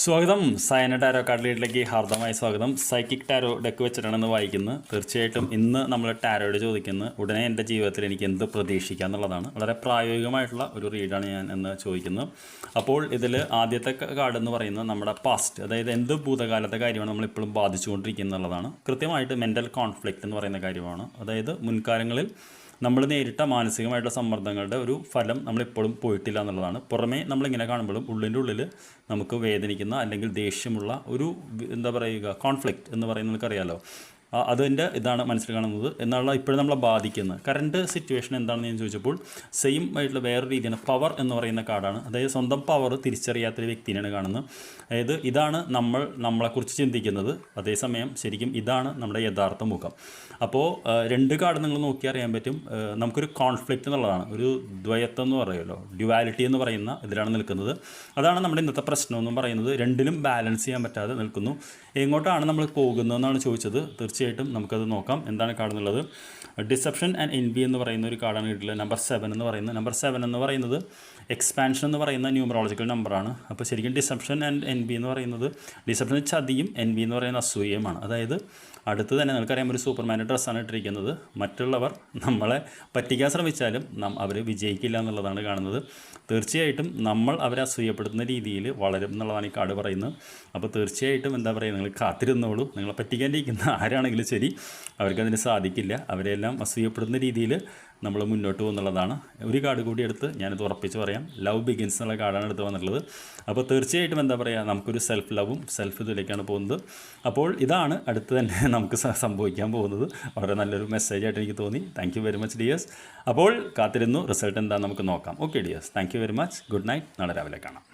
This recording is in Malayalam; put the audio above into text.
സ്വാഗതം. സയന ടാരോ കാർഡിലേക്ക് ഹാർദമായ സ്വാഗതം. സൈക്കിക് ടാരോ ഡെക്ക് വെച്ചിട്ടാണ് ഇന്ന് വായിക്കുന്നത് തീർച്ചയായിട്ടും ഇന്ന് നമ്മൾ ടാരോയോട് ചോദിക്കുന്നത് ഉടനെ എന്റെ ജീവിതത്തിൽ എനിക്ക് എന്ത് പ്രതീക്ഷിക്കാം? എന്നുള്ളതാണ്. വളരെ പ്രായോഗികമായിട്ടുള്ള ഒരു റീഡാണ് ഞാൻ എന്ന് ചോദിക്കുന്നത് അപ്പോൾ ഇതിൽ ആദ്യത്തെ കാർഡ് എന്ന് പറയുന്നത് നമ്മുടെ പാസ്റ്റ് അതായത് എന്ത് ഭൂതകാലത്തെ കാര്യമാണ് നമ്മൾ ഇപ്പോഴും ബാധിച്ചുകൊണ്ടിരിക്കുന്നത് എന്നുള്ളതാണ്. കൃത്യമായിട്ട് മെന്റൽ കോൺഫ്ലിക്റ്റ് എന്ന് പറയുന്ന കാര്യമാണ്. അതായത് മുൻകാലങ്ങളിൽ നമ്മൾ നേരിട്ട മാനസികമായിട്ടുള്ള സമ്മർദ്ദങ്ങളുടെ ഒരു ഫലം നമ്മളിപ്പോഴും പോയിട്ടില്ല എന്നുള്ളതാണ്. പുറമേ നമ്മളിങ്ങനെ കാണുമ്പോഴും ഉള്ളിന്റെ ഉള്ളിൽ നമുക്ക് വേദനിക്കുന്ന അല്ലെങ്കിൽ ദേഷ്യമുള്ള ഒരു എന്താ പറയുക കോൺഫ്ലിക്റ്റ് എന്ന് പറയുന്നത് നമുക്കറിയാമല്ലോ അതിന്റെ ഇതാണ് മനസ്സിൽ കാണുന്നത്. എന്നുള്ള ഇപ്പോഴും നമ്മളെ ബാധിക്കുന്നത്. കറണ്ട് സിറ്റുവേഷൻ എന്താണെന്ന് ഞാൻ ചോദിച്ചപ്പോൾ സെയിം ആയിട്ടുള്ള വേറെ രീതിയാണ് പവർ എന്ന് പറയുന്ന കാർഡാണ് അതായത് സ്വന്തം പവർ തിരിച്ചറിയാത്ത തിരിച്ചറിയാത്തൊരു വ്യക്തിനെയാണ് കാണുന്നത്. അതായത് ഇതാണ് നമ്മൾ നമ്മളെക്കുറിച്ച് ചിന്തിക്കുന്നത്. അതേസമയം ശരിക്കും ഇതാണ് നമ്മുടെ യഥാർത്ഥ മുഖം. അപ്പോൾ രണ്ട് കാർഡ് നിങ്ങൾ നോക്കി അറിയാൻ പറ്റും. നമുക്കൊരു കോൺഫ്ലിക്റ്റ് എന്നുള്ളതാണ്. ഒരു ദ്വയത്വം എന്ന് പറയുമല്ലോ. ഡ്യുവാലിറ്റി എന്ന് പറയുന്ന ഇതിലാണ് നിൽക്കുന്നത്. അതാണ് നമ്മുടെ ഇന്നത്തെ പ്രശ്നം എന്ന് പറയുന്നത്. രണ്ടിലും ബാലൻസ് ചെയ്യാൻ പറ്റാതെ നിൽക്കുന്നു. എങ്ങോട്ടാണ് നമ്മൾ പോകുന്നതെന്നാണ് ചോദിച്ചത്. തീർച്ചയായിട്ടും നമുക്കത് നോക്കാം. എന്താണ് കാർഡ് എന്നുള്ളത് ഡിസെപ്ഷൻ ആൻഡ് എൻവി എന്ന് പറയുന്ന ഒരു കാർഡാണ് കിട്ടിയിട്ടുള്ളത്. നമ്പർ സെവൻ എന്ന് പറയുന്നത്. നമ്പർ സെവൻ എന്ന് പറയുന്നത് എക്സ്പാൻഷൻ എന്ന് പറയുന്ന ന്യൂമറോളജിക്കൽ നമ്പറാണ് അപ്പോൾ ശരിക്കും ഡിസെപ്ഷൻ ആൻഡ് എൻ ബി എന്ന് പറയുന്നത് ഡിസെപ്ഷൻ ചതിയും എൻ ബി എന്ന് പറയുന്ന അസൂയയുമാണ്. അതായത് അടുത്ത് തന്നെ നിങ്ങൾക്കറിയാം ഒരു സൂപ്പർമാന്റെ ഡ്രസ്സാണ് ഇട്ടിരിക്കുന്നത്. മറ്റുള്ളവർ നമ്മളെ പറ്റിക്കാൻ ശ്രമിച്ചാലും നാം അവർ വിജയിക്കില്ല എന്നുള്ളതാണ് കാണുന്നത്. തീർച്ചയായിട്ടും നമ്മൾ അവരെ അസൂയപ്പെടുത്തുന്ന രീതിയിൽ വളരും എന്നുള്ളതാണ് ഈ കാർഡ് പറയുന്നത്. അപ്പോൾ തീർച്ചയായിട്ടും എന്താ പറയുക നിങ്ങൾ കാത്തിരുന്നോളൂ. നിങ്ങളെ പറ്റിക്കാണ്ടിരിക്കുന്ന ആരാണെങ്കിലും ശരി. അവർക്കതിന് സാധിക്കില്ല. അവരെല്ലാം അസൂയപ്പെടുന്ന രീതിയിൽ നമ്മൾ മുന്നോട്ട് പോകുന്നുള്ളതാണ്. ഒരു കാർഡ് കൂടി എടുത്ത് ഞാനിത് ഉറപ്പിച്ച് പറയാം. ലവ് ബിഗിൻസ് എന്നുള്ള കാർഡാണ് എടുത്ത് വന്നിട്ടുള്ളത്. അപ്പോൾ തീർച്ചയായിട്ടും എന്താ പറയുക നമുക്കൊരു സെൽഫ് ലവും സെൽഫ് ഇതിലേക്കാണ് പോകുന്നത്. അപ്പോൾ ഇതാണ് അടുത്ത് തന്നെ നമുക്ക് സംഭവിക്കാൻ പോകുന്നത്. വളരെ നല്ലൊരു മെസ്സേജായിട്ട് എനിക്ക് തോന്നി. Thank you very much dears അപ്പോൾ കാത്തിരുന്നു. റിസൾട്ട് എന്താണെന്ന് നമുക്ക് നോക്കാം. Okay dears thank very much good night നാളെ രാവിലെ കാണാം.